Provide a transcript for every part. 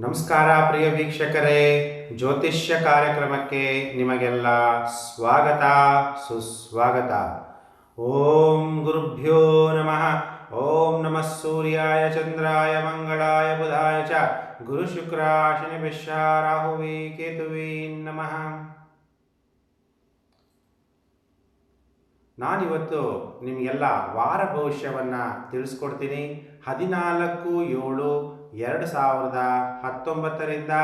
ನಮಸ್ಕಾರ ಪ್ರಿಯ ವೀಕ್ಷಕರೇ, ಜ್ಯೋತಿಷ್ಯ ಕಾರ್ಯಕ್ರಮಕ್ಕೆ ನಿಮಗೆಲ್ಲ ಸ್ವಾಗತ, ಸುಸ್ವಾಗತ. ಓಂ ಗುರುಭ್ಯೋ ನಮಃ, ಓಂ ನಮಃ ಸೂರ್ಯಾಯ, ಚಂದ್ರಾಯ, ಮಂಗಳಾಯ, ಬುಧಾಯ ಚ, ಗುರು ಶುಕ್ರ, ಶನಿ ಭಿಷ ರಾಹುವೇ, ಕೇತುವೇ ನಮಃ. ನಾನಿವತ್ತು ನಿಮಗೆಲ್ಲ ವಾರ ಭವಿಷ್ಯವನ್ನು ತಿಳಿಸ್ಕೊಡ್ತೀನಿ. ಹದಿನಾಲ್ಕು ಏಳು ಎರಡು ಸಾವಿರದ ಹತ್ತೊಂಬತ್ತರಿಂದ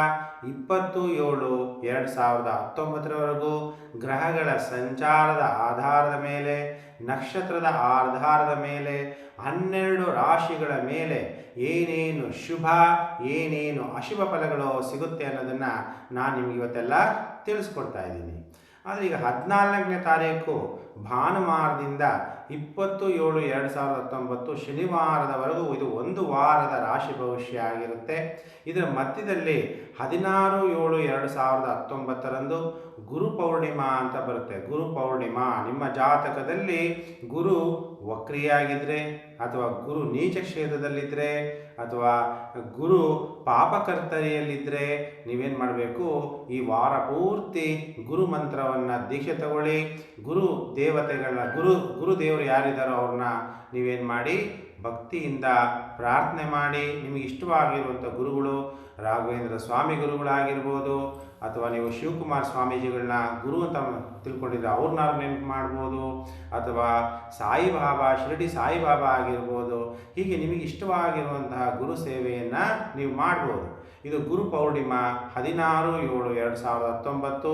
ಇಪ್ಪತ್ತು ಏಳು, ಎರಡು ಸಾವಿರದ ಹತ್ತೊಂಬತ್ತರವರೆಗೂ ಗ್ರಹಗಳ ಸಂಚಾರದ ಆಧಾರದ ಮೇಲೆ, ನಕ್ಷತ್ರದ ಆಧಾರದ ಮೇಲೆ, ಹನ್ನೆರಡು ರಾಶಿಗಳ ಮೇಲೆ ಏನೇನು ಶುಭ, ಏನೇನು ಅಶುಭ ಫಲಗಳು ಸಿಗುತ್ತೆ ಅನ್ನೋದನ್ನು ನಾನು ನಿಮಗೆ ಇವತ್ತೆಲ್ಲ ತಿಳಿಸ್ಕೊಡ್ತಾ ಇದ್ದೀನಿ. ಆದರೆ ಈಗ ಹದಿನಾಲ್ಕನೇ ತಾರೀಕು ಭಾನುವಾರದಿಂದ ಇಪ್ಪತ್ತು ಏಳು ಎರಡು ಸಾವಿರದ ಹತ್ತೊಂಬತ್ತು ಶನಿವಾರದವರೆಗೂ ಇದು ಒಂದು ವಾರದ ರಾಶಿ ಭವಿಷ್ಯ ಆಗಿರುತ್ತೆ. ಇದರ ಮಧ್ಯದಲ್ಲಿ ಹದಿನಾರು ಏಳು ಎರಡು ಸಾವಿರದ ಹತ್ತೊಂಬತ್ತರಂದು ಗುರು ಪೌರ್ಣಿಮಾ ಅಂತ ಬರುತ್ತೆ. ಗುರು ಪೌರ್ಣಿಮಾ, ನಿಮ್ಮ ಜಾತಕದಲ್ಲಿ ಗುರು ವಕ್ರಿಯಾಗಿದ್ದರೆ ಅಥವಾ ಗುರು ನೀಚ ಕ್ಷೇತ್ರದಲ್ಲಿದ್ದರೆ ಅಥವಾ ಗುರು ಪಾಪಕರ್ತರಿಯಲ್ಲಿದ್ದರೆ ನೀವೇನು ಮಾಡಬೇಕು? ಈ ವಾರ ಪೂರ್ತಿ ಗುರು ಮಂತ್ರವನ್ನು ದೀಕ್ಷೆ ತಗೊಳ್ಳಿ. ಗುರು ದೇವತೆಗಳ ಗುರು ಗುರುದೇವರು ಯಾರಿದ್ದಾರೋ ಅವ್ರನ್ನ ನೀವೇನು ಮಾಡಿ ಭಕ್ತಿಯಿಂದ ಪ್ರಾರ್ಥನೆ ಮಾಡಿ ನಿಮಗೆ ಇಷ್ಟವಾಗಿರುವಂಥ ಗುರುಗಳು, ರಾಘವೇಂದ್ರ ಸ್ವಾಮಿ ಗುರುಗಳಾಗಿರ್ಬೋದು, ಅಥವಾ ನೀವು ಶಿವಕುಮಾರ್ ಸ್ವಾಮೀಜಿಗಳನ್ನ ಗುರು ಅಂತ ತಿಳ್ಕೊಂಡಿದ್ರೆ ಅವ್ರನ್ನ ನೆನಪು ಮಾಡ್ಬೋದು, ಅಥವಾ ಸಾಯಿಬಾಬಾ ಶಿರಡಿ ಸಾಯಿಬಾಬಾ ಆಗಿರ್ಬೋದು, ಹೀಗೆ ನಿಮಗೆ ಇಷ್ಟವಾಗಿರುವಂತಹ ಗುರು ಸೇವೆಯನ್ನು ನೀವು ಮಾಡ್ಬೋದು. ಇದು ಗುರು ಪೌರ್ಣಿಮಾ ಹದಿನಾರು ಏಳು ಎರಡು ಸಾವಿರದ ಹತ್ತೊಂಬತ್ತು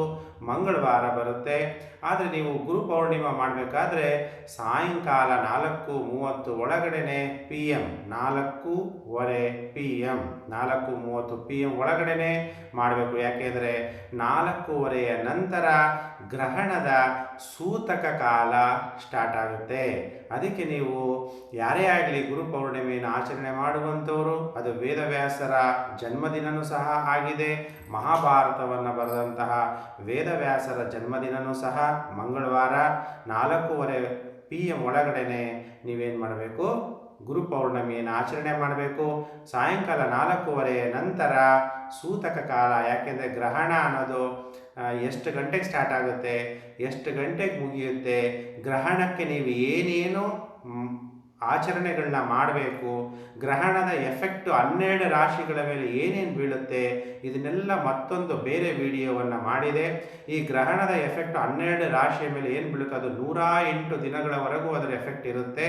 ಮಂಗಳವಾರ ಬರುತ್ತೆ. ಆದರೆ ನೀವು ಗುರು ಪೌರ್ಣಿಮಾ ಮಾಡಬೇಕಾದ್ರೆ ಸಾಯಂಕಾಲ ನಾಲ್ಕು ಮೂವತ್ತು ಒಳಗಡೆನೆ ಪಿ ಎಂ ನಾಲ್ಕೂವರೆ ಪಿ ಎಂ ನಾಲ್ಕು ಮೂವತ್ತು ಪಿ ಎಂ ಒಳಗಡೆನೆ ಮಾಡಬೇಕು. ಯಾಕೆಂದರೆ ನಾಲ್ಕೂವರೆಯ ನಂತರ ಗ್ರಹಣದ ಸೂತಕ ಕಾಲ ಸ್ಟಾರ್ಟ್ ಆಗುತ್ತೆ. ಅದಕ್ಕೆ ನೀವು ಯಾರೇ ಆಗಲಿ ಗುರು ಪೌರ್ಣಿಮೆಯನ್ನು ಆಚರಣೆ ಮಾಡುವಂಥವರು, ಅದು ವೇದವ್ಯಾಸರ ಜನ್ಮದಿನವೂ ಸಹ ಆಗಿದೆ, ಮಹಾಭಾರತವನ್ನು ಬರೆದಂತಹ ವೇದವ್ಯಾಸರ ಜನ್ಮದಿನವೂ ಸಹ ಮಂಗಳವಾರ ನಾಲ್ಕೂವರೆ ಪಿ ಎಂ ಒಳಗಡೆನೆ ನೀವೇನು ಮಾಡಬೇಕು? ಗುರು ಪೌರ್ಣಮಿಯನ್ನು ಆಚರಣೆ ಮಾಡಬೇಕು. ಸಾಯಂಕಾಲ ನಾಲ್ಕೂವರೆಯ ನಂತರ ಸೂತಕ ಕಾಲ, ಯಾಕೆಂದರೆ ಗ್ರಹಣ ಅನ್ನೋದು ಎಷ್ಟು ಗಂಟೆಗೆ ಸ್ಟಾರ್ಟ್ ಆಗುತ್ತೆ, ಎಷ್ಟು ಗಂಟೆಗೆ ಮುಗಿಯುತ್ತೆ, ಗ್ರಹಣಕ್ಕೆ ನೀವು ಏನೇನು ಆಚರಣೆಗಳನ್ನ ಮಾಡಬೇಕು, ಗ್ರಹಣದ ಎಫೆಕ್ಟು ಹನ್ನೆರಡು ರಾಶಿಗಳ ಮೇಲೆ ಏನೇನು ಬೀಳುತ್ತೆ, ಇದನ್ನೆಲ್ಲ ಮತ್ತೊಂದು ಬೇರೆ ವಿಡಿಯೋವನ್ನು ಮಾಡಿದೆ. ಈ ಗ್ರಹಣದ ಎಫೆಕ್ಟ್ ಹನ್ನೆರಡು ರಾಶಿಯ ಮೇಲೆ ಏನು ಬೀಳುತ್ತೆ, ಅದು ನೂರ ಎಂಟು ದಿನಗಳವರೆಗೂ ಅದರ ಎಫೆಕ್ಟ್ ಇರುತ್ತೆ.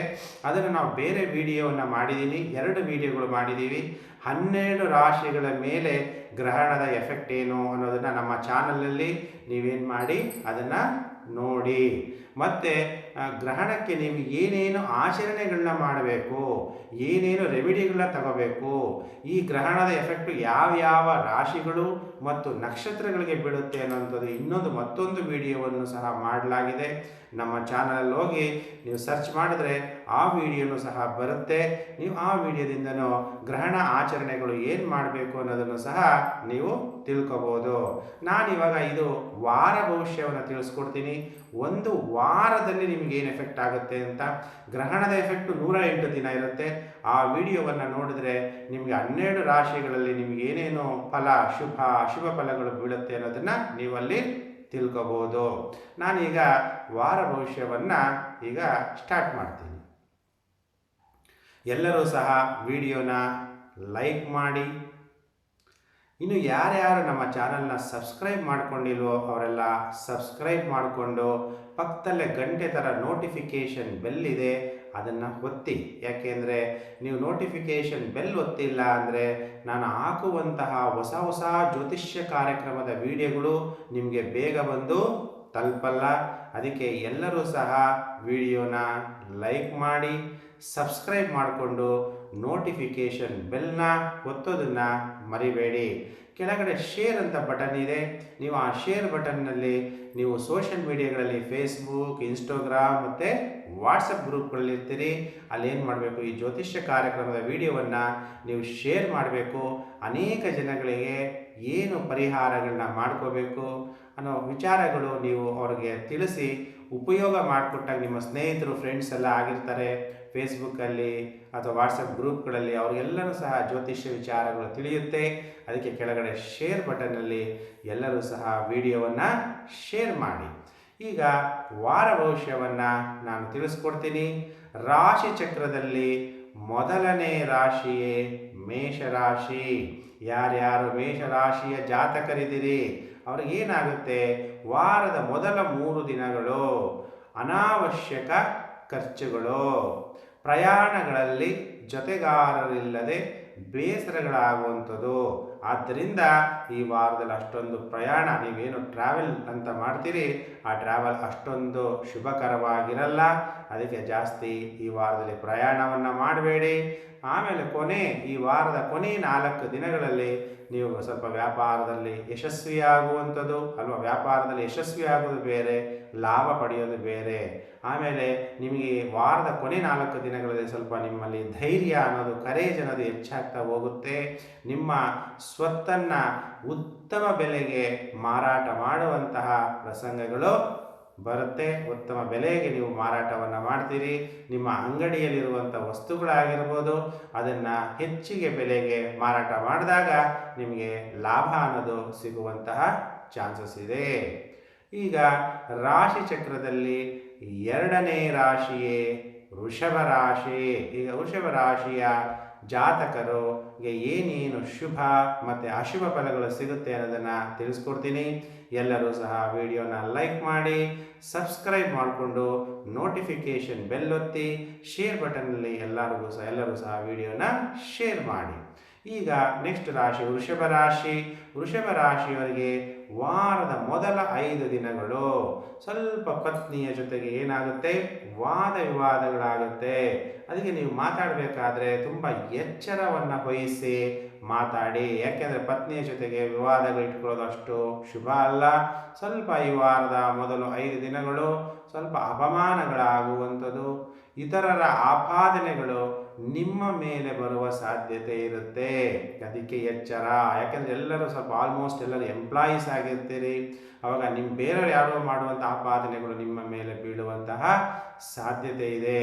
ಅದನ್ನು ನಾವು ಬೇರೆ ವಿಡಿಯೋವನ್ನು ಮಾಡಿದ್ದೀನಿ ಎರಡು ವಿಡಿಯೋಗಳು ಮಾಡಿದ್ದೀವಿ ಹನ್ನೆರಡು ರಾಶಿಗಳ ಮೇಲೆ ಗ್ರಹಣದ ಎಫೆಕ್ಟ್ ಏನು ಅನ್ನೋದನ್ನು ನಮ್ಮ ಚಾನಲಲ್ಲಿ ನೀವೇನು ಮಾಡಿ ಅದನ್ನು ನೋಡಿ. ಮತ್ತು ಗ್ರಹಣಕ್ಕೆ ನೀವು ಏನೇನು ಆಚರಣೆಗಳನ್ನ ಮಾಡಬೇಕು, ಏನೇನು ರೆಮಿಡಿಗಳನ್ನ ತಗೋಬೇಕು, ಈ ಗ್ರಹಣದ ಎಫೆಕ್ಟು ಯಾವ್ಯಾವ ರಾಶಿಗಳು ಮತ್ತು ನಕ್ಷತ್ರಗಳಿಗೆ ಬೀಳುತ್ತೆ ಅನ್ನೋಂಥದ್ದು ಇನ್ನೊಂದು ಮತ್ತೊಂದು ವಿಡಿಯೋವನ್ನು ಸಹ ಮಾಡಲಾಗಿದೆ. ನಮ್ಮ ಚಾನಲಲ್ಲಿ ಹೋಗಿ ನೀವು ಸರ್ಚ್ ಮಾಡಿದ್ರೆ ಆ ವಿಡಿಯೋನು ಸಹ ಬರುತ್ತೆ. ನೀವು ಆ ವಿಡಿಯೋದಿಂದನೂ ಗ್ರಹಣ ಆಚರಣೆಗಳು ಏನು ಮಾಡಬೇಕು ಅನ್ನೋದನ್ನು ಸಹ ನೀವು ತಿಳ್ಕೊಬೋದು. ನಾನಿವಾಗ ಇದು ವಾರ ಭವಿಷ್ಯವನ್ನು ತಿಳಿಸ್ಕೊಡ್ತೀನಿ. ಒಂದು ವಾರದಲ್ಲಿ ನಿಮಗೆ ಏನು ಎಫೆಕ್ಟ್ ಆಗುತ್ತೆ ಅಂತ ಗ್ರಹಣದ ಎಫೆಕ್ಟು ನೂರ ಎಂಟು ದಿನ ಇರುತ್ತೆ. ಆ ವಿಡಿಯೋವನ್ನು ನೋಡಿದ್ರೆ ನಿಮಗೆ ಹನ್ನೆರಡು ರಾಶಿಗಳಲ್ಲಿ ನಿಮ್ಗೆ ಏನೇನು ಫಲ, ಶುಭ, ಅಶುಭ ಫಲಗಳು ಬೀಳುತ್ತೆ ಅನ್ನೋದನ್ನು ನೀವಲ್ಲಿ ತಿಳ್ಕೋಬೋದು. ನಾನೀಗ ವಾರ ಭವಿಷ್ಯವನ್ನು ಈಗ ಸ್ಟಾರ್ಟ್ ಮಾಡ್ತೀನಿ. ಎಲ್ಲರೂ ಸಹ ವಿಡಿಯೋನ ಲೈಕ್ ಮಾಡಿ ಇನ್ನು ಯಾರ್ಯಾರು ನಮ್ಮ ಚಾನಲ್ನ ಸಬ್ಸ್ಕ್ರೈಬ್ ಮಾಡ್ಕೊಂಡಿಲ್ವೋ ಅವರೆಲ್ಲ ಸಬ್ಸ್ಕ್ರೈಬ್ ಮಾಡಿಕೊಂಡು ಪಕ್ಕದಲ್ಲೇ ಗಂಟೆ ಥರ ನೋಟಿಫಿಕೇಷನ್ ಬೆಲ್ ಇದೆ, ಅದನ್ನು ಒತ್ತಿ. ಯಾಕೆಂದರೆ ನೀವು ನೋಟಿಫಿಕೇಷನ್ ಬೆಲ್ ಒತ್ತಿಲ್ಲ ಅಂದರೆ ನಾನು ಹಾಕುವಂತಹ ಹೊಸ ಹೊಸ ಜ್ಯೋತಿಷ್ಯ ಕಾರ್ಯಕ್ರಮದ ವಿಡಿಯೋಗಳು ನಿಮಗೆ ಬೇಗ ಬಂದು ತಲುಪಲ್ಲ. ಅದಕ್ಕೆ ಎಲ್ಲರೂ ಸಹ ವಿಡಿಯೋನ ಲೈಕ್ ಮಾಡಿ, ಸಬ್ಸ್ಕ್ರೈಬ್ ಮಾಡಿಕೊಂಡು ನೋಟಿಫಿಕೇಷನ್ ಬೆಲ್ನ ಒತ್ತೋದನ್ನು ಮರಿಬೇಡಿ. ಕೆಳಗಡೆ ಶೇರ್ ಅಂತ ಬಟನ್ ಇದೆ. ನೀವು ಆ ಶೇರ್ ಬಟನ್ನಲ್ಲಿ ನೀವು ಸೋಷಿಯಲ್ ಮೀಡಿಯಾಗಳಲ್ಲಿ ಫೇಸ್ಬುಕ್ ಇನ್ಸ್ಟಾಗ್ರಾಮ್ ಮತ್ತು ವಾಟ್ಸಪ್ ಗ್ರೂಪ್ಗಳಲ್ಲಿ ಇರ್ತೀರಿ. ಅಲ್ಲಿ ಏನು ಮಾಡಬೇಕು? ಈ ಜ್ಯೋತಿಷ್ಯ ಕಾರ್ಯಕ್ರಮದ ವಿಡಿಯೋವನ್ನು ನೀವು ಶೇರ್ ಮಾಡಬೇಕು. ಅನೇಕ ಜನಗಳಿಗೆ ಏನು ಪರಿಹಾರಗಳನ್ನ ಮಾಡ್ಕೋಬೇಕು ಅನ್ನೋ ವಿಚಾರಗಳು ನೀವು ಅವ್ರಿಗೆ ತಿಳಿಸಿ ಉಪಯೋಗ ಮಾಡಿಕೊಟ್ಟಾಗ ನಿಮ್ಮ ಸ್ನೇಹಿತರು ಫ್ರೆಂಡ್ಸ್ ಎಲ್ಲ ಆಗಿರ್ತಾರೆ. ಫೇಸ್ಬುಕ್ಕಲ್ಲಿ ಅಥವಾ ವಾಟ್ಸಪ್ ಗ್ರೂಪ್ಗಳಲ್ಲಿ ಅವರಿಗೆಲ್ಲರೂ ಸಹ ಜ್ಯೋತಿಷ್ಯ ವಿಚಾರಗಳು ತಿಳಿಯುತ್ತೆ. ಅದಕ್ಕೆ ಕೆಳಗಡೆ ಶೇರ್ ಬಟನ್ನಲ್ಲಿ ಎಲ್ಲರೂ ಸಹ ವಿಡಿಯೋವನ್ನು ಶೇರ್ ಮಾಡಿ. ಈಗ ವಾರ ಭವಿಷ್ಯವನ್ನು ನಾನು ತಿಳಿಸ್ಕೊಡ್ತೀನಿ. ರಾಶಿ ಚಕ್ರದಲ್ಲಿ ಮೊದಲನೇ ರಾಶಿಯೇ ಮೇಷರಾಶಿ ಯಾರ್ಯಾರು ಮೇಷರಾಶಿಯ ಜಾತಕರಿದ್ದೀರಿ ಅವ್ರಿಗೇನಾಗುತ್ತೆ ವಾರದ ಮೊದಲ ಮೂರು ದಿನಗಳು ಅನಾವಶ್ಯಕ ಖರ್ಚುಗಳು. ಪ್ರಯಾಣಗಳಲ್ಲಿ ಜೊತೆಗಾರರಿಲ್ಲದೆ ಬೇಸರಗಳಾಗುವಂಥದ್ದು. ಆದ್ದರಿಂದ ಈ ವಾರದಲ್ಲಿ ಅಷ್ಟೊಂದು ಪ್ರಯಾಣ, ನೀವೇನು ಟ್ರಾವೆಲ್ ಅಂತ ಮಾಡ್ತೀರಿ, ಆ ಟ್ರಾವೆಲ್ ಅಷ್ಟೊಂದು ಶುಭಕರವಾಗಿರಲ್ಲ. ಅದಕ್ಕೆ ಜಾಸ್ತಿ ಈ ವಾರದಲ್ಲಿ ಪ್ರಯಾಣವನ್ನು ಮಾಡಬೇಡಿ. ಆಮೇಲೆ ಕೊನೆ, ಈ ವಾರದ ಕೊನೆ ನಾಲ್ಕು ದಿನಗಳಲ್ಲಿ ನೀವು ಸ್ವಲ್ಪ ವ್ಯಾಪಾರದಲ್ಲಿ ಯಶಸ್ವಿಯಾಗುವಂಥದ್ದು, ಅಲ್ವಾ? ವ್ಯಾಪಾರದಲ್ಲಿ ಯಶಸ್ವಿ ಆಗೋದು ಬೇರೆ, ಲಾಭ ಪಡೆಯೋದು ಬೇರೆ. ಆಮೇಲೆ ನಿಮಗೆ ವಾರದ ಕೊನೆ ನಾಲ್ಕು ದಿನಗಳಲ್ಲಿ ಸ್ವಲ್ಪ ನಿಮ್ಮಲ್ಲಿ ಧೈರ್ಯ ಅನ್ನೋದು ಕರೇಜ್ ಅನ್ನೋದು ಹೆಚ್ಚಾಗ್ತಾ ಹೋಗುತ್ತೆ. ನಿಮ್ಮ ಸ್ವತ್ತನ್ನು ಉತ್ತಮ ಬೆಲೆಗೆ ಮಾರಾಟ ಮಾಡುವಂತಹ ಪ್ರಸಂಗಗಳು ಬರುತ್ತೆ. ಉತ್ತಮ ಬೆಲೆಗೆ ನೀವು ಮಾರಾಟವನ್ನು ಮಾಡ್ತೀರಿ. ನಿಮ್ಮ ಅಂಗಡಿಯಲ್ಲಿರುವಂಥ ವಸ್ತುಗಳಾಗಿರ್ಬೋದು, ಅದನ್ನು ಹೆಚ್ಚಿಗೆ ಬೆಲೆಗೆ ಮಾರಾಟ ಮಾಡಿದಾಗ ನಿಮಗೆ ಲಾಭ ಅನ್ನೋದು ಸಿಗುವಂತಹ ಚಾನ್ಸಸ್ ಇದೆ. ಈಗ ರಾಶಿ ಚಕ್ರದಲ್ಲಿ ಎರಡನೇ ರಾಶಿಯೇ ವೃಷಭ ರಾಶಿ. ಈಗ ವೃಷಭ ರಾಶಿಯ ಜಾತಕರು ಏನೇನು ಶುಭ ಮತ್ತು ಅಶುಭ ಫಲಗಳು ಸಿಗುತ್ತೆ ಅನ್ನೋದನ್ನು ತಿಳಿಸ್ಕೊಡ್ತೀನಿ. ಎಲ್ಲರೂ ಸಹ ವಿಡಿಯೋನ ಲೈಕ್ ಮಾಡಿ, ಸಬ್ಸ್ಕ್ರೈಬ್ ಮಾಡಿಕೊಂಡು ನೋಟಿಫಿಕೇಷನ್ ಬೆಲ್ ಒತ್ತಿ ಶೇರ್ ಬಟನ್ನಲ್ಲಿ ಎಲ್ಲರಿಗೂ ಸಹ, ಎಲ್ಲರೂ ಸಹ ವಿಡಿಯೋನ ಶೇರ್ ಮಾಡಿ. ಈಗ ನೆಕ್ಸ್ಟ್ ರಾಶಿ, ವೃಷಭ ರಾಶಿ. ವೃಷಭ ರಾಶಿಯವರಿಗೆ ವಾರದ ಮೊದಲ ಐದು ದಿನಗಳು. ಸ್ವಲ್ಪ ಪತ್ನಿಯ ಜೊತೆಗೆ ಏನಾಗುತ್ತೆ? ವಾದ ವಿವಾದಗಳಾಗುತ್ತೆ. ಅದಕ್ಕೆ ನೀವು ಮಾತಾಡಬೇಕಾದ್ರೆ ತುಂಬ ಎಚ್ಚರವನ್ನು ವಹಿಸಿ ಮಾತಾಡಿ. ಯಾಕೆಂದರೆ ಪತ್ನಿಯ ಜೊತೆಗೆ ವಿವಾದಗಳು ಇಟ್ಕೊಳ್ಳೋದು ಅಷ್ಟು ಶುಭ ಅಲ್ಲ. ಸ್ವಲ್ಪ ಈ ವಾರದ ಮೊದಲು ಐದು ದಿನಗಳು ಸ್ವಲ್ಪ ಅಪಮಾನಗಳಾಗುವಂಥದ್ದು. ಇತರರ ಆಪಾದನೆಗಳು ನಿಮ್ಮ ಮೇಲೆ ಬರುವ ಸಾಧ್ಯತೆ ಇರುತ್ತೆ. ಅದಕ್ಕೆ ಎಚ್ಚರ. ಯಾಕೆಂದರೆ ಎಲ್ಲರೂ ಸ್ವಲ್ಪ ಆಲ್ಮೋಸ್ಟ್ ಎಲ್ಲರೂ ಎಂಪ್ಲಾಯೀಸ್ ಆಗಿರ್ತೀರಿ. ಅವಾಗ ನಿಮ್ಮ ಬೇರೆಯವರು ಯಾರೋ ಮಾಡುವಂಥ ಆಪಾದನೆಗಳು ನಿಮ್ಮ ಮೇಲೆ ಬೀಳುವಂತಹ ಸಾಧ್ಯತೆ ಇದೆ.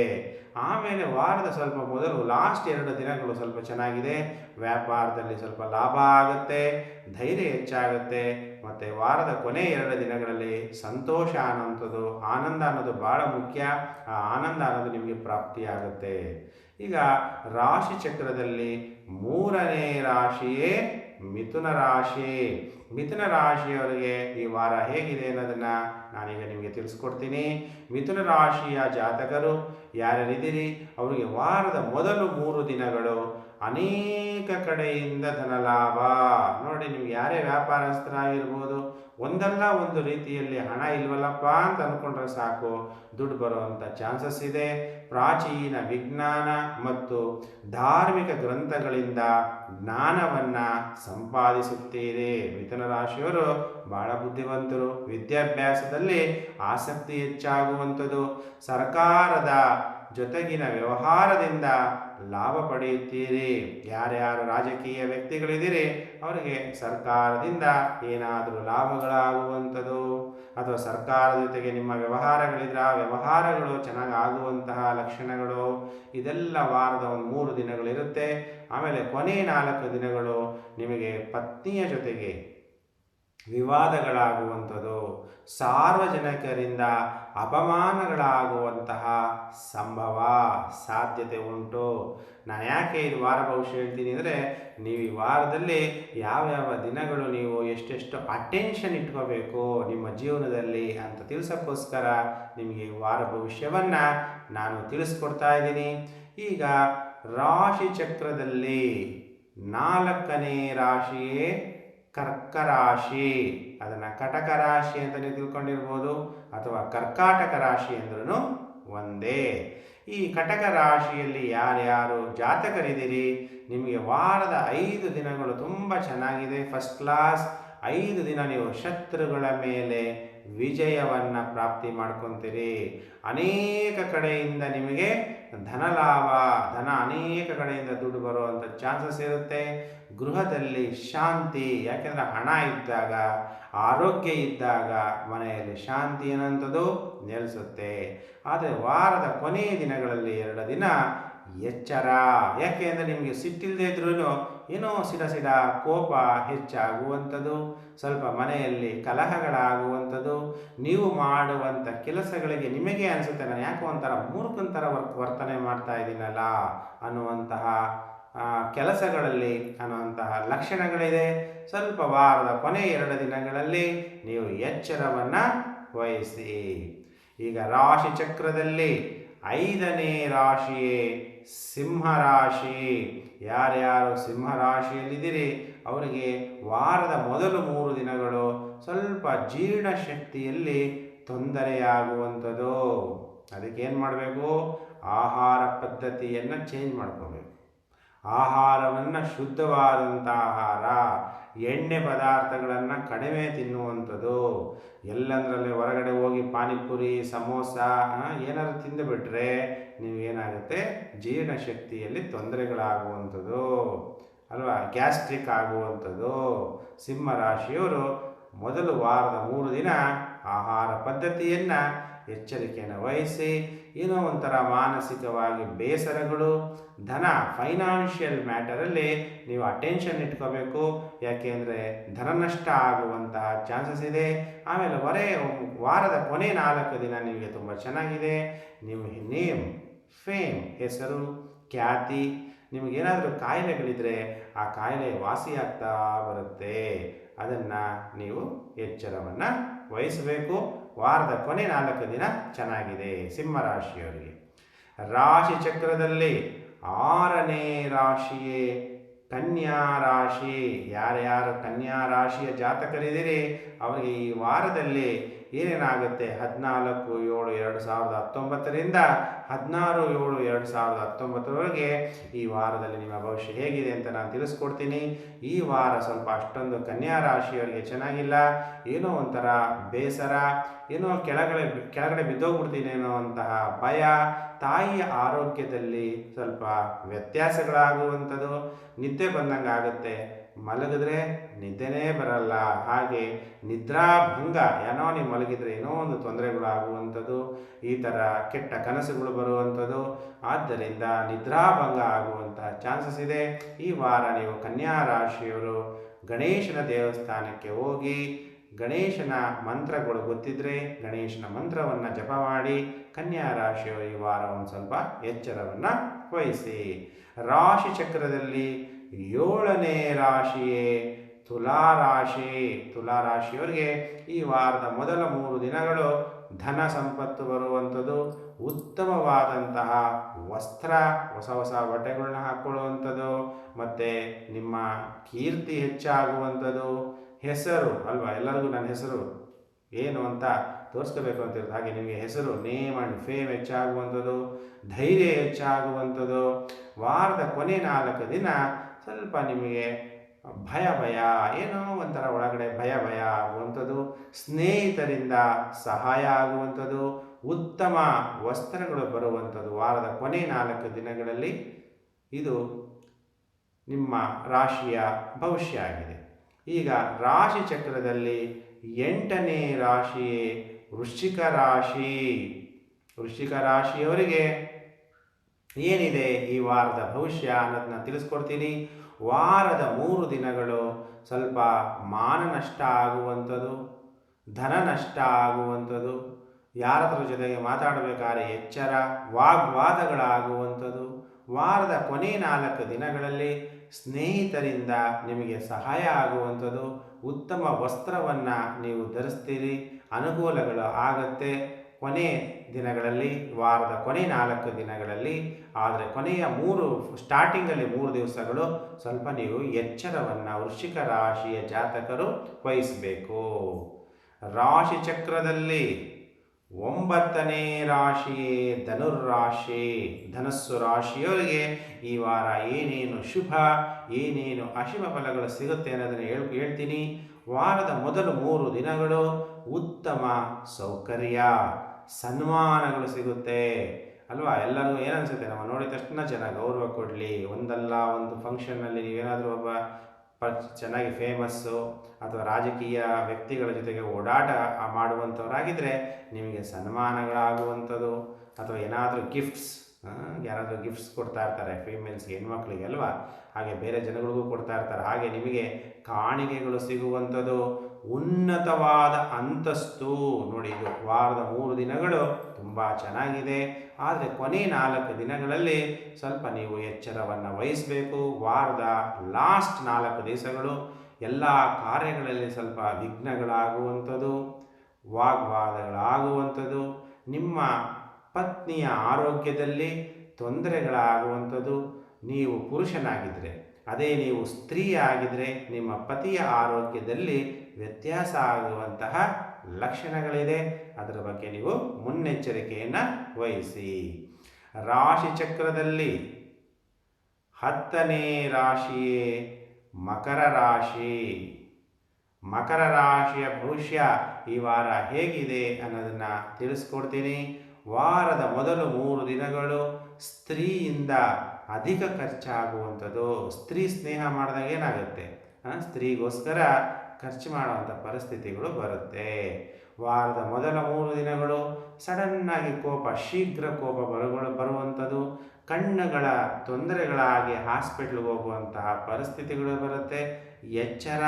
ಆಮೇಲೆ ವಾರದ ಸ್ವಲ್ಪ ಮೊದಲು ಲಾಸ್ಟ್ ಎರಡು ದಿನಗಳು ಸ್ವಲ್ಪ ಚೆನ್ನಾಗಿದೆ. ವ್ಯಾಪಾರದಲ್ಲಿ ಸ್ವಲ್ಪ ಲಾಭ ಆಗುತ್ತೆ, ಧೈರ್ಯ ಹೆಚ್ಚಾಗುತ್ತೆ. ಮತ್ತು ವಾರದ ಕೊನೆ ಎರಡು ದಿನಗಳಲ್ಲಿ ಸಂತೋಷ ಅನ್ನೋಂಥದ್ದು ಆನಂದ ಅನ್ನೋದು ಭಾಳ ಮುಖ್ಯ. ಆ ಆನಂದ ಅನ್ನೋದು ನಿಮಗೆ ಪ್ರಾಪ್ತಿಯಾಗುತ್ತೆ. ಈಗ ರಾಶಿ ಚಕ್ರದಲ್ಲಿ ಮೂರನೇ ರಾಶಿಯೇ ಮಿಥುನ ರಾಶಿ ಮಿಥುನ ರಾಶಿಯವರಿಗೆ ಈ ವಾರ ಹೇಗಿದೆ ಅನ್ನೋದನ್ನು ನಾನೀಗ ನಿಮಗೆ ತಿಳಿಸ್ಕೊಡ್ತೀನಿ. ಮಿಥುನ ರಾಶಿಯ ಜಾತಕರು ಯಾರ್ಯಾರಿದ್ದೀರಿ ಅವರಿಗೆ ವಾರದ ಮೊದಲು ಮೂರು ದಿನಗಳು ಅನೇಕ ಕಡೆಯಿಂದ ಧನಲಾಭ. ನೋಡಿ ನೀವು ಯಾರೇ ವ್ಯಾಪಾರಸ್ಥರಾಗಿರ್ಬೋದು ಒಂದಲ್ಲ ಒಂದು ರೀತಿಯಲ್ಲಿ ಹಣ ಇಲ್ವಲ್ಲಪ್ಪ ಅಂತ ಅಂದ್ಕೊಂಡ್ರೆ ಸಾಕು. ದುಡ್ಡು ಬರುವಂಥ ಚಾನ್ಸಸ್ ಇದೆ. ಪ್ರಾಚೀನ ವಿಜ್ಞಾನ ಮತ್ತು ಧಾರ್ಮಿಕ ಗ್ರಂಥಗಳಿಂದ ಜ್ಞಾನವನ್ನು ಸಂಪಾದಿಸುತ್ತೀರಿ. ಮಿಥುನ ರಾಶಿಯವರು ಬಹಳ ಬುದ್ಧಿವಂತರು. ವಿದ್ಯಾಭ್ಯಾಸದಲ್ಲಿ ಆಸಕ್ತಿ ಹೆಚ್ಚಾಗುವಂಥದ್ದು ಸರ್ಕಾರದ ಜೊತೆಗಿನ ವ್ಯವಹಾರದಿಂದ ಲಾಭ ಪಡೆಯುತ್ತೀರಿ. ಯಾರ್ಯಾರು ರಾಜಕೀಯ ವ್ಯಕ್ತಿಗಳಿದ್ದೀರಿ, ಅವರಿಗೆ ಸರ್ಕಾರದಿಂದ ಏನಾದರೂ ಲಾಭಗಳಾಗುವಂಥದ್ದು, ಅಥವಾ ಸರ್ಕಾರದ ಜೊತೆಗೆ ನಿಮ್ಮ ವ್ಯವಹಾರಗಳಿದ್ರೆ ಆ ವ್ಯವಹಾರಗಳು ಚೆನ್ನಾಗಿ ಆಗುವಂತಹ ಲಕ್ಷಣಗಳು, ಇದೆಲ್ಲ ವಾರದ ಒಂದು ಮೂರು ದಿನಗಳಿರುತ್ತೆ. ಆಮೇಲೆ ಕೊನೆ ನಾಲ್ಕು ದಿನಗಳು ನಿಮಗೆ ಪತ್ನಿಯ ಜೊತೆಗೆ ವಿವಾದಗಳಾಗುವಂಥದ್ದು. ಸಾರ್ವಜನಿಕರಿಂದ ಅಪಮಾನಗಳಾಗುವಂತಹ ಸಂಭವ ಸಾಧ್ಯತೆ ಉಂಟು. ನಾನು ಯಾಕೆ ಇದು ವಾರ ಭವಿಷ್ಯ ಹೇಳ್ತೀನಿ ಅಂದರೆ, ನೀವು ಈ ವಾರದಲ್ಲಿ ಯಾವ್ಯಾವ ದಿನಗಳು ನೀವು ಎಷ್ಟೆಷ್ಟು ಅಟೆನ್ಷನ್ ಇಟ್ಕೋಬೇಕು ನಿಮ್ಮ ಜೀವನದಲ್ಲಿ ಅಂತ ತಿಳಿಸೋಕ್ಕೋಸ್ಕರ ನಿಮಗೆ ವಾರ ಭವಿಷ್ಯವನ್ನು ನಾನು ತಿಳಿಸ್ಕೊಡ್ತಾ ಇದ್ದೀನಿ. ಈಗ ರಾಶಿ ಚಕ್ರದಲ್ಲಿ ನಾಲ್ಕನೇ ರಾಶಿಯೇ ಕರ್ಕ ರಾಶಿ ಅದನ್ನು ಕಟಕ ರಾಶಿ ಅಂತ ನೀವು ತಿಳ್ಕೊಂಡಿರ್ಬೋದು, ಅಥವಾ ಕರ್ಕಾಟಕ ರಾಶಿ ಅಂದ್ರೂ ಒಂದೇ. ಈ ಕಟಕ ರಾಶಿಯಲ್ಲಿ ಯಾರ್ಯಾರು ಜಾತಕರಿದ್ದೀರಿ, ನಿಮಗೆ ವಾರದ ಐದು ದಿನಗಳು ತುಂಬ ಚೆನ್ನಾಗಿದೆ. ಫಸ್ಟ್ ಕ್ಲಾಸ್ ಐದು ದಿನ ನೀವು ಶತ್ರುಗಳ ಮೇಲೆ ವಿಜಯವನ್ನು ಪ್ರಾಪ್ತಿ ಮಾಡ್ಕೊತೀರಿ. ಅನೇಕ ಕಡೆಯಿಂದ ನಿಮಗೆ ಧನ ಲಾಭ, ಧನ ಅನೇಕ ಕಡೆಯಿಂದ ದುಡ್ಡು ಬರುವಂಥ ಚಾನ್ಸಸ್ ಇರುತ್ತೆ. ಗೃಹದಲ್ಲಿ ಶಾಂತಿ, ಯಾಕೆಂದರೆ ಹಣ ಇದ್ದಾಗ, ಆರೋಗ್ಯ ಇದ್ದಾಗ ಮನೆಯಲ್ಲಿ ಶಾಂತಿ ಅನ್ನೋಂಥದ್ದು ನೆಲೆಸುತ್ತೆ. ಆದರೆ ವಾರದ ಕೊನೆಯ ದಿನಗಳಲ್ಲಿ ಎರಡು ದಿನ ಎಚ್ಚರ. ಯಾಕೆ ಅಂದರೆ ನಿಮಗೆ ಸಿಟ್ಟಿಲ್ಲದೆ ಇದ್ರೂ ಏನೋ ಸಿಡ ಕೋಪ ಹೆಚ್ಚಾಗುವಂಥದ್ದು, ಸ್ವಲ್ಪ ಮನೆಯಲ್ಲಿ ಕಲಹಗಳಾಗುವಂಥದ್ದು, ನೀವು ಮಾಡುವಂಥ ಕೆಲಸಗಳಿಗೆ ನಿಮಗೆ ಅನಿಸುತ್ತೆ, ನಾನು ಯಾಕೋ ಒಂಥರ ಮೂರ್ಖಂಥರ ವರ್, ವರ್ತನೆ ಮಾಡ್ತಾ ಇದ್ದೀನಲ್ಲ ಅನ್ನುವಂತಹ ಕೆಲಸಗಳಲ್ಲಿ ಅನ್ನುವಂತಹ ಲಕ್ಷಣಗಳಿದೆ. ಸ್ವಲ್ಪ ವಾರದ ಕೊನೆ ಎರಡು ದಿನಗಳಲ್ಲಿ ನೀವು ಎಚ್ಚರವನ್ನು ವಹಿಸಿ. ಈಗ ರಾಶಿ ಚಕ್ರದಲ್ಲಿ ಐದನೇ ರಾಶಿಯೇ ಸಿಂಹ ರಾಶಿ ಯಾರ್ಯಾರು ಸಿಂಹರಾಶಿಯಲ್ಲಿದ್ದೀರಿ, ಅವರಿಗೆ ವಾರದ ಮೊದಲು ಮೂರು ದಿನಗಳು ಸ್ವಲ್ಪ ಜೀರ್ಣ ಶಕ್ತಿಯಲ್ಲಿ ತೊಂದರೆಯಾಗುವಂಥದ್ದು. ಅದಕ್ಕೆ ಏನು ಮಾಡಬೇಕು? ಆಹಾರ ಪದ್ಧತಿಯನ್ನು ಚೇಂಜ್ ಮಾಡ್ಕೋಬೇಕು. ಆಹಾರವನ್ನು ಶುದ್ಧವಾದಂಥ ಆಹಾರ. ಎಣ್ಣೆ ಪದಾರ್ಥಗಳನ್ನು ಕಡಿಮೆ ತಿನ್ನುವಂಥದ್ದು. ಎಲ್ಲಂದ್ರಲ್ಲಿ ಹೊರಗಡೆ ಹೋಗಿ ಪಾನಿಪುರಿ, ಸಮೋಸ ಏನಾದರೂ ತಿಂದುಬಿಟ್ರೆ ನೀವು ಏನಾಗುತ್ತೆ ಜೀರ್ಣಶಕ್ತಿಯಲ್ಲಿ ತೊಂದರೆಗಳಾಗುವಂಥದ್ದು. ಅಲ್ವಾ? ಗ್ಯಾಸ್ಟ್ರಿಕ್ ಆಗುವಂಥದ್ದು. ಸಿಂಹ ರಾಶಿಯವರು ಮೊದಲು ವಾರದ ಮೂರು ದಿನ ಆಹಾರ ಪದ್ಧತಿಯನ್ನು ಎಚ್ಚರಿಕೆಯನ್ನು ವಹಿಸಿ ಏನೋ ಒಂಥರ ಮಾನಸಿಕವಾಗಿ ಬೇಸರಗಳು, ಧನ ಫೈನಾನ್ಷಿಯಲ್ ಮ್ಯಾಟರಲ್ಲಿ ನೀವು ಅಟೆನ್ಷನ್ ಇಟ್ಕೋಬೇಕು. ಯಾಕೆಂದರೆ ಧನ ನಷ್ಟ ಆಗುವಂತಹ ಚಾನ್ಸಸ್ ಇದೆ. ಆಮೇಲೆ ಹೊರೆ, ವಾರದ ಕೊನೆ ನಾಲ್ಕು ದಿನ ನಿಮಗೆ ತುಂಬ ಚೆನ್ನಾಗಿದೆ. ನಿಮ್ಮ ನೇಮ್ ಫೇಮ್ ಹೆಸರು, ಖ್ಯಾತಿ ನಿಮಗೇನಾದರೂ ಕಾಯಿಲೆಗಳಿದ್ದರೆ ಆ ಕಾಯಿಲೆ ವಾಸಿಯಾಗ್ತಾ ಬರುತ್ತೆ. ಅದನ್ನು ನೀವು ಎಚ್ಚರವನ್ನು ವಹಿಸಬೇಕು. ವಾರದ ಕೊನೆ ನಾಲ್ಕು ದಿನ ಚೆನ್ನಾಗಿದೆ ಸಿಂಹರಾಶಿಯವರಿಗೆ. ರಾಶಿ ಚಕ್ರದಲ್ಲಿ ಆರನೇ ರಾಶಿಯೇ ಕನ್ಯಾ ರಾಶಿ. ಯಾರ್ಯಾರು ಕನ್ಯಾ ರಾಶಿಯ ಜಾತಕರಿದ್ದೀರಿ, ಅವರಿಗೆ ಈ ವಾರದಲ್ಲಿ ಏನೇನಾಗುತ್ತೆ? ಹದಿನಾಲ್ಕು ಏಳು ಎರಡು ಸಾವಿರದ ಹತ್ತೊಂಬತ್ತರಿಂದ ಹದಿನಾರು ಏಳು ಎರಡು ಸಾವಿರದ ಹತ್ತೊಂಬತ್ತರವರೆಗೆ ಈ ವಾರದಲ್ಲಿ ನಿಮ್ಮ ಭವಿಷ್ಯ ಹೇಗಿದೆ ಅಂತ ನಾನು ತಿಳಿಸ್ಕೊಡ್ತೀನಿ. ಈ ವಾರ ಸ್ವಲ್ಪ ಅಷ್ಟೊಂದು ಕನ್ಯಾ ರಾಶಿಯವರಿಗೆ ಚೆನ್ನಾಗಿಲ್ಲ, ಏನೋ ಒಂಥರ ಬೇಸರ, ಏನೋ ಕೆಳಗಡೆ ಕೆಳಗಡೆ ಬಿದ್ದೋಗ್ಬಿಡ್ತೀನೇನೋ ಅಂತಹ ಭಯ, ತಾಯಿಯ ಆರೋಗ್ಯದಲ್ಲಿ ಸ್ವಲ್ಪ ವ್ಯತ್ಯಾಸಗಳಾಗುವಂಥದ್ದು. ನಿದ್ದೆ ಬಂದಂಗೆ ಆಗುತ್ತೆ ಮಲಗಿದ್ರೆ ನಿದ್ದೆನೇ ಬರಲ್ಲ. ಹಾಗೆ ನಿದ್ರಾಭಂಗ ಏನೋ ನೀವು ಮಲಗಿದ್ರೆ ಏನೋ ಒಂದು ತೊಂದರೆಗಳು ಆಗುವಂಥದ್ದು ಈ ಥರ ಕೆಟ್ಟ ಕನಸುಗಳು ಬರುವಂಥದ್ದು. ಆದ್ದರಿಂದ ನಿದ್ರಾಭಂಗ ಆಗುವಂತಹ ಚಾನ್ಸಸ್ ಇದೆ. ಈ ವಾರ ನೀವು ಕನ್ಯಾ ರಾಶಿಯವರು ಗಣೇಶನ ದೇವಸ್ಥಾನಕ್ಕೆ ಹೋಗಿ, ಗಣೇಶನ ಮಂತ್ರಗಳು ಗೊತ್ತಿದ್ರೆ ಗಣೇಶನ ಮಂತ್ರವನ್ನು ಜಪ ಮಾಡಿ, ಕನ್ಯಾ ರಾಶಿಯವರು ಈ ವಾರ ಒಂದು ಸ್ವಲ್ಪ ಎಚ್ಚರವನ್ನು ವಹಿಸಿ. ರಾಶಿ ಚಕ್ರದಲ್ಲಿ ಏಳನೇ ರಾಶಿಯೇ ತುಲಾ ತುಲಾರಾಶಿಯವರಿಗೆ ತುಲಾ ರಾಶಿಯವರಿಗೆ ಈ ವಾರದ ಮೊದಲ ಮೂರು ದಿನಗಳು ಧನ ಸಂಪತ್ತು ಬರುವಂಥದ್ದು, ಉತ್ತಮವಾದಂತಹ ವಸ್ತ್ರ, ಹೊಸ ಹೊಸ ಬಟ್ಟೆಗಳನ್ನ ಹಾಕ್ಕೊಳ್ಳುವಂಥದ್ದು ಮತ್ತು ನಿಮ್ಮ ಕೀರ್ತಿ ಹೆಚ್ಚಾಗುವಂಥದ್ದು. ಹೆಸರು ಅಲ್ವಾ? ಎಲ್ಲರಿಗೂ ನನ್ನ ಹೆಸರು ಏನು ಅಂತ ತೋರಿಸ್ಕೋಬೇಕು ಅಂತಿರೋದು ಹಾಗೆ ನಿಮಗೆ ಹೆಸರು, ನೇಮ್ ಆ್ಯಂಡ್ ಫೇಮ್ ಹೆಚ್ಚಾಗುವಂಥದ್ದು, ಧೈರ್ಯ ಹೆಚ್ಚಾಗುವಂಥದ್ದು. ವಾರದ ಕೊನೆ ನಾಲ್ಕು ದಿನ ಸ್ವಲ್ಪ ನಿಮಗೆ ಭಯ ಭಯ, ಏನೋ ಒಂಥರ ಒಳಗಡೆ ಭಯ ಭಯ ಆಗುವಂಥದ್ದು. ಸ್ನೇಹಿತರಿಂದ ಸಹಾಯ ಆಗುವಂಥದ್ದು. ಉತ್ತಮ ವಸ್ತ್ರಗಳು ಬರುವಂಥದ್ದು ವಾರದ ಕೊನೆ ನಾಲ್ಕು ದಿನಗಳಲ್ಲಿ ಇದು ನಿಮ್ಮ ರಾಶಿಯ ಭವಿಷ್ಯ ಆಗಿದೆ. ಈಗ ರಾಶಿ ಚಕ್ರದಲ್ಲಿ ಎಂಟನೇ ರಾಶಿಯೇ ವೃಶ್ಚಿಕ ರಾಶಿ. ವೃಶ್ಚಿಕ ರಾಶಿಯವರಿಗೆ ಏನಿದೆ ಈ ವಾರದ ಭವಿಷ್ಯ ಅನ್ನೋದನ್ನ ತಿಳಿಸ್ಕೊಡ್ತೀನಿ. ವಾರದ ಮೂರು ದಿನಗಳು ಸ್ವಲ್ಪ ಮಾನ ನಷ್ಟ ಆಗುವಂಥದ್ದು, ಧನ ನಷ್ಟ ಆಗುವಂಥದ್ದು ಯಾರದ್ರ ಜೊತೆಗೆ ಮಾತಾಡಬೇಕಾದ್ರೆ ಎಚ್ಚರ, ವಾಗ್ವಾದಗಳಾಗುವಂಥದ್ದು. ವಾರದ ಕೊನೆ ನಾಲ್ಕು ದಿನಗಳಲ್ಲಿ ಸ್ನೇಹಿತರಿಂದ ನಿಮಗೆ ಸಹಾಯ ಆಗುವಂಥದ್ದು. ಉತ್ತಮ ವಸ್ತ್ರವನ್ನು ನೀವು ಧರಿಸ್ತೀರಿ, ಅನುಕೂಲಗಳು ಆಗತ್ತೆ. ಕೊನೆ ದಿನಗಳಲ್ಲಿ, ವಾರದ ಕೊನೆ ನಾಲ್ಕು ದಿನಗಳಲ್ಲಿ, ಆದರೆ ಕೊನೆಯ ಮೂರು ಸ್ಟಾರ್ಟಿಂಗಲ್ಲಿ ಮೂರು ದಿವಸಗಳು ಸ್ವಲ್ಪ ನೀವು ಎಚ್ಚರವನ್ನು ವೃಶ್ಚಿಕ ರಾಶಿಯ ಜಾತಕರು ವಹಿಸಬೇಕು. ರಾಶಿ ಚಕ್ರದಲ್ಲಿ ಒಂಬತ್ತನೇ ರಾಶಿಯೇ ಧನುರ್ರಾಶಿ. ಧನಸ್ಸು ರಾಶಿಯವರಿಗೆ ಈ ವಾರ ಏನೇನು ಶುಭ, ಏನೇನು ಅಶುಭ ಫಲಗಳು ಸಿಗುತ್ತೆ ಅನ್ನೋದನ್ನು ಹೇಳ್, ಹೇಳ್ತೀನಿ. ವಾರದ ಮೊದಲು ಮೂರು ದಿನಗಳು ಉತ್ತಮ ಸೌಕರ್ಯ. ಸನ್ಮಾನಗಳು ಸಿಗುತ್ತೆ. ಅಲ್ವಾ? ಎಲ್ಲರಿಗೂ ಏನನ್ಸುತ್ತೆ? ನಮ್ಮ ನೋಡಿದ ತಕ್ಷಣ ಜನ ಗೌರವ ಕೊಡಲಿ. ಒಂದಲ್ಲ ಒಂದು ಫಂಕ್ಷನ್ನಲ್ಲಿ ನೀವೇನಾದರೂ ಒಬ್ಬ ಪ, ಚೆನ್ನಾಗಿ ಫೇಮಸ್ಸು ಅಥವಾ ರಾಜಕೀಯ ವ್ಯಕ್ತಿಗಳ ಜೊತೆಗೆ ಓಡಾಟ ಮಾಡುವಂಥವರಾಗಿದ್ದರೆ ನಿಮಗೆ ಸನ್ಮಾನಗಳಾಗುವಂಥದ್ದು. ಅಥವಾ ಏನಾದರೂ ಗಿಫ್ಟ್ಸ್ ಯಾರಾದರೂ ಗಿಫ್ಟ್ಸ್ ಕೊಡ್ತಾ ಇರ್ತಾರೆ ಫೀಮೇಲ್ಸ್ಗೆ ಹೆಣ್ಮಕ್ಳಿಗೆ ಅಲ್ವಾ? ಹಾಗೆ ಬೇರೆ ಜನಗಳಿಗೂ ಕೊಡ್ತಾ ಇರ್ತಾರೆ. ಹಾಗೆ ನಿಮಗೆ ಕಾಣಿಕೆಗಳು ಸಿಗುವಂಥದ್ದು. ಉನ್ನತವಾದ ಅಂತಸ್ತು. ನೋಡಿ ಇದು ವಾರದ ಮೂರು ದಿನಗಳು ತುಂಬ ಚೆನ್ನಾಗಿದೆ. ಆದರೆ ಕೊನೆ ನಾಲ್ಕು ದಿನಗಳಲ್ಲಿ ಸ್ವಲ್ಪ ನೀವು ಎಚ್ಚರವನ್ನು ವಹಿಸಬೇಕು. ವಾರದ ಲಾಸ್ಟ್ ನಾಲ್ಕು ದಿವಸಗಳು ಎಲ್ಲ ಕಾರ್ಯಗಳಲ್ಲಿ ಸ್ವಲ್ಪ ವಿಘ್ನಗಳಾಗುವಂಥದ್ದು ವಾಗ್ವಾದಗಳಾಗುವಂಥದ್ದು ನಿಮ್ಮ ಪತ್ನಿಯ ಆರೋಗ್ಯದಲ್ಲಿ ತೊಂದರೆಗಳಾಗುವಂಥದ್ದು ನೀವು ಪುರುಷನಾಗಿದ್ದರೆ ಅದೇ ನೀವು ಸ್ತ್ರೀ ಆಗಿದ್ದರೆ ನಿಮ್ಮ ಪತಿಯ ಆರೋಗ್ಯದಲ್ಲಿ ವ್ಯತ್ಯಾಸ ಆಗುವಂತಹ ಲಕ್ಷಣಗಳಿದೆ. ಅದರ ಬಗ್ಗೆ ನೀವು ಮುನ್ನೆಚ್ಚರಿಕೆಯನ್ನು ವಹಿಸಿ. ರಾಶಿ ಚಕ್ರದಲ್ಲಿ ಹತ್ತನೇ ರಾಶಿಯೇ ಮಕರ ರಾಶಿ. ಮಕರ ರಾಶಿಯ ಭವಿಷ್ಯ ಈ ವಾರ ಹೇಗಿದೆ ಅನ್ನೋದನ್ನು ತಿಳಿಸ್ಕೊಡ್ತೀನಿ. ವಾರದ ಮೊದಲು ಮೂರು ದಿನಗಳು ಸ್ತ್ರೀಯಿಂದ ಅಧಿಕ ಖರ್ಚಾಗುವಂಥದ್ದು. ಸ್ತ್ರೀ ಸ್ನೇಹ ಮಾಡಿದಾಗ ಏನಾಗುತ್ತೆ? ಸ್ತ್ರೀಗೋಸ್ಕರ ಖರ್ಚು ಮಾಡುವಂಥ ಪರಿಸ್ಥಿತಿಗಳು ಬರುತ್ತೆ. ವಾರದ ಮೊದಲ ಮೂರು ದಿನಗಳು ಸಡನ್ನಾಗಿ ಕೋಪ, ಶೀಘ್ರ ಕೋಪ ಬರುಗಳು, ಬರುವಂಥದ್ದು. ಕಣ್ಣುಗಳ ತೊಂದರೆಗಳಾಗಿ ಹಾಸ್ಪಿಟ್ಲ್ಗೆ ಹೋಗುವಂತಹ ಪರಿಸ್ಥಿತಿಗಳು ಬರುತ್ತೆ. ಎಚ್ಚರ.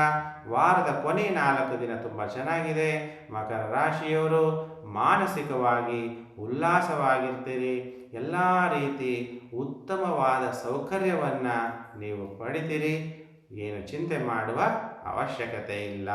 ವಾರದ ಕೊನೆ ನಾಲ್ಕು ದಿನ ತುಂಬ ಚೆನ್ನಾಗಿದೆ. ಮಕರ ರಾಶಿಯವರು ಮಾನಸಿಕವಾಗಿ ಉಲ್ಲಾಸವಾಗಿರ್ತೀರಿ. ಎಲ್ಲ ರೀತಿ ಉತ್ತಮವಾದ ಸೌಕರ್ಯವನ್ನು ನೀವು ಪಡಿತೀರಿ. ಏನು ಚಿಂತೆ ಮಾಡುವ ಅವಶ್ಯಕತೆ ಇಲ್ಲ.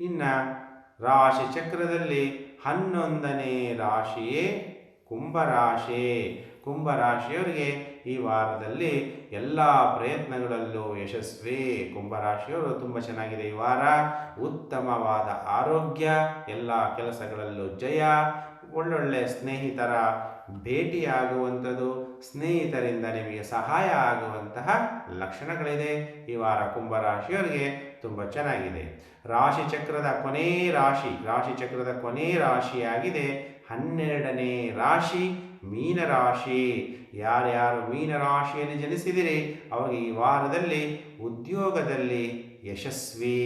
ಇನ್ನು ರಾಶಿ ಚಕ್ರದಲ್ಲಿ ಹನ್ನೊಂದನೇ ರಾಶಿಯೇ ಕುಂಭರಾಶಿ ಕುಂಭರಾಶಿಯವರಿಗೆ ಈ ವಾರದಲ್ಲಿ ಎಲ್ಲ ಪ್ರಯತ್ನಗಳಲ್ಲೂ ಯಶಸ್ವಿ. ಕುಂಭರಾಶಿಯವರು ತುಂಬ ಚೆನ್ನಾಗಿದೆ ಈ ವಾರ. ಉತ್ತಮವಾದ ಆರೋಗ್ಯ, ಎಲ್ಲ ಕೆಲಸಗಳಲ್ಲೂ ಜಯ, ಒಳ್ಳೊಳ್ಳೆ ಸ್ನೇಹಿತರ ಭೇಟಿಯಾಗುವಂಥದ್ದು. ಸ್ನೇಹಿತರಿಂದ ನಿಮಗೆ ಸಹಾಯ ಆಗುವಂತಹ ಲಕ್ಷಣಗಳಿದೆ. ಈ ವಾರ ಕುಂಭರಾಶಿಯವರಿಗೆ ತುಂಬ ಚೆನ್ನಾಗಿದೆ. ರಾಶಿ ಚಕ್ರದ ಕೊನೇ ರಾಶಿ ರಾಶಿ ಚಕ್ರದ ಕೊನೇ ರಾಶಿಯಾಗಿದೆ. ಹನ್ನೆರಡನೇ ರಾಶಿ, ಮೀನರಾಶಿ. ಯಾರ್ಯಾರು ಮೀನರಾಶಿಯಲ್ಲಿ ಜನಿಸಿದಿರಿ, ಅವರಿಗೆ ಈ ವಾರದಲ್ಲಿ ಉದ್ಯೋಗದಲ್ಲಿ ಯಶಸ್ವಿ.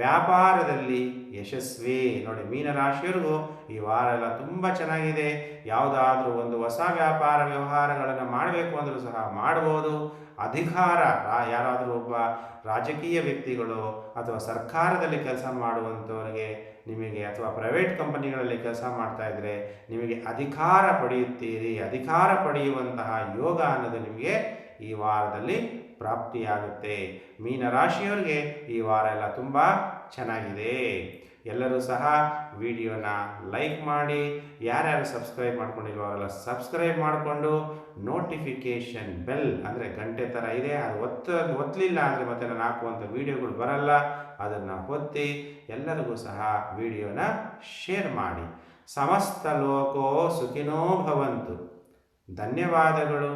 ವ್ಯಾಪಾರದಲ್ಲಿ ಯಶಸ್ವಿ. ನೋಡಿ, ಮೀನರಾಶಿಯವರಿಗೂ ಈ ವಾರ ಎಲ್ಲ ತುಂಬ ಚೆನ್ನಾಗಿದೆ. ಯಾವುದಾದ್ರೂ ಒಂದು ಹೊಸ ವ್ಯಾಪಾರ ವ್ಯವಹಾರಗಳನ್ನು ಮಾಡಬೇಕು ಅಂದರೂ ಸಹ ಮಾಡ್ಬೋದು. ಅಧಿಕಾರ ಯಾರಾದರೂ ಒಬ್ಬ ರಾಜಕೀಯ ವ್ಯಕ್ತಿಗಳು ಅಥವಾ ಸರ್ಕಾರದಲ್ಲಿ ಕೆಲಸ ಮಾಡುವಂಥವರಿಗೆ ನಿಮಗೆ ಅಥವಾ ಪ್ರೈವೇಟ್ ಕಂಪನಿಗಳಲ್ಲಿ ಕೆಲಸ ಮಾಡ್ತಾ ಇದ್ದರೆ ನಿಮಗೆ ಅಧಿಕಾರ ಪಡೆಯುತ್ತೀರಿ. ಅಧಿಕಾರ ಪಡೆಯುವಂತಹ ಯೋಗ ಅನ್ನೋದು ನಿಮಗೆ ಈ ವಾರದಲ್ಲಿ ಪ್ರಾಪ್ತಿಯಾಗುತ್ತೆ. ಮೀನರಾಶಿಯವರಿಗೆ ಈ ವಾರ ಎಲ್ಲ ತುಂಬ ಚೆನ್ನಾಗಿದೆ. ಎಲ್ಲರೂ ಸಹ ವಿಡಿಯೋನ ಲೈಕ್ ಮಾಡಿ, ಯಾರ್ಯಾರು ಸಬ್ಸ್ಕ್ರೈಬ್ ಮಾಡ್ಕೊಂಡಿಲ್ವೋ ಅವರೆಲ್ಲ ಸಬ್ಸ್ಕ್ರೈಬ್ ಮಾಡಿಕೊಂಡು, ನೋಟಿಫಿಕೇಷನ್ ಬೆಲ್ ಅಂದರೆ ಗಂಟೆ ಥರ ಇದೆ, ಅದು ಒತ್ತ ಒತ್ತಲಿಲ್ಲ ಅಂದರೆ ಮತ್ತೆ ನಾನು ಹಾಕುವಂಥ ವೀಡಿಯೋಗಳು ಬರಲ್ಲ, ಅದನ್ನು ಒತ್ತಿ ಎಲ್ಲರಿಗೂ ಸಹ ವಿಡಿಯೋನ ಶೇರ್ ಮಾಡಿ. ಸಮಸ್ತ ಲೋಕೋ ಸುಖಿನೋ ಭವಂತು. ಧನ್ಯವಾದಗಳು.